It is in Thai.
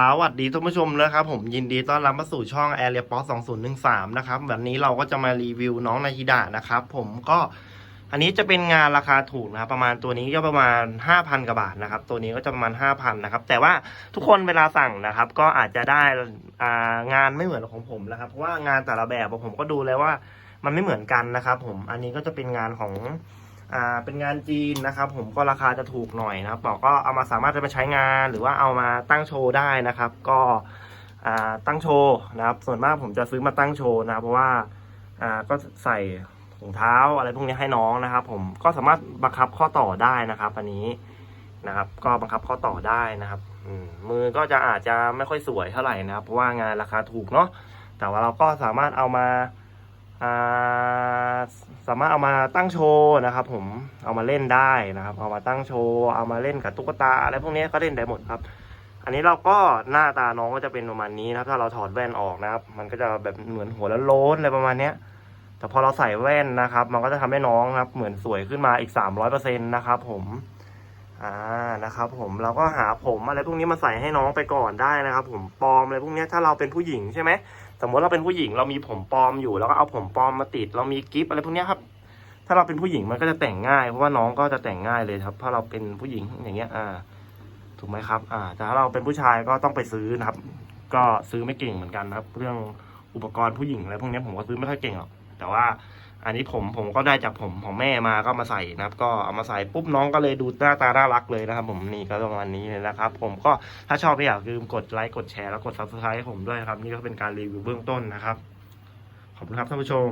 สวัสดีท่านผู้ชมนะครับผมยินดีต้อนรับมาสู่ช่อง a อ r e a p o s 2013 นะครับวันนี้เราก็จะมารีวิวน้องนาฮิดะนะครับผมก็อันนี้จะเป็นงานราคาถูกนะครับประมาณตัวนี้ก็ประมาณ 5,000กว่าบาทนะครับ ตัวนี้ก็จะประมาณ 5,000นะครับแต่ว่าทุกคนเวลาสั่งนะครับ ก็อาจจะได้งานไม่เหมือนของผมนะครับเพราะว่างานแต่ละแบบผมก็ดูเลยว่ามันไม่เหมือนกันนะครับ ผมอันนี้ก็จะเป็นงานของ อ่าเป็นงานจีนนะครับ ผมก็ราคาจะถูกหน่อยนะครับบอก็เอามาสามารถจะไปใช้งานหรือว่าเอามาตั้งโชว์ได้นะครับ ก็อ่าตั้งโชว์นะครับ ส่วนมากผมจะซื้อมาตั้งโชว์นะเพราะว่าอ่าก็ใส่ถุงเท้าอะไรพวกนี้ให้น้องนะครับ ผมก็สามารถบังคับข้อต่อได้นะครับ อันนี้นะครับ ก็บังคับข้อต่อได้นะครับมือก็จะอาจจะไม่ค่อยสวยเท่าไหร่นะครับ เพราะว่างานราคาถูกเนาะแต่ว่าเราก็สามารถเอามา สามารถเอามาตั้งโชว์นะครับ ผมเอามาเล่นได้นะครับ เอามาตั้งโชว์เอามาเล่นกับตุ๊กตาอะไรพวกนี้ก็เล่นได้หมดครับ อันนี้เราก็หน้าตาน้องก็จะเป็นประมาณนี้นะครับถ้าเราถอดแว่นออกนะครับ มันก็จะแบบเหมือนหัวแล้วโล้นอะไรประมาณเนี้ยแต่พอเราใส่แว่นนะครับ มันก็จะทำให้น้องครับ เหมือนสวยขึ้นมาอีกสามร้อยเปอร์เซ็นต์นะครับ ผม อ่านะครับผมเราก็หาผมอะไรพวกนี้มาใส่ให้น้องไปก่อนได้นะครับ ผมปลอมอะไรพวกนี้ถ้าเราเป็นผู้หญิงใช่ไหมสมมติเราเป็นผู้หญิงเรามีผมปลอมอยู่ แล้วก็เอาผมปลอมมาติด เรามีกิฟอะไรพวกนี้ครับ ถ้าเราเป็นผู้หญิงมันก็จะแต่งง่ายเพราะว่าน้องก็จะแต่งง่ายเลยครับถ้าเราเป็นผู้หญิงอย่างเงี้ยอ่าถูกไหมครับ อ่าแต่ถ้าเราเป็นผู้ชายก็ต้องไปซื้อนะครับ ก็ซื้อไม่เก่งเหมือนกันนะครับ เรื่องอุปกรณ์ผู้หญิงอะไรพวกนี้ผมก็ซื้อไม่ค่อยเก่งหรอกแต่ว่า อันนี้ผมผมก็ได้จากผมของแม่มาก็มาใส่นะครับ ก็เอามาใส่ปุ๊บน้องก็เลยดูหน้าตาน่ารักเลยนะครับ ผมนี่ก็ประมาณนี้เลยนะครับ ผมก็ถ้าชอบก็อย่าลืมกดไลค์กดแชร์แล้วกดซับสไครต์ให้ผมด้วยครับ นี่ก็เป็นการรีวิวเบื้องต้นนะครับ ขอบคุณครับท่านผู้ชม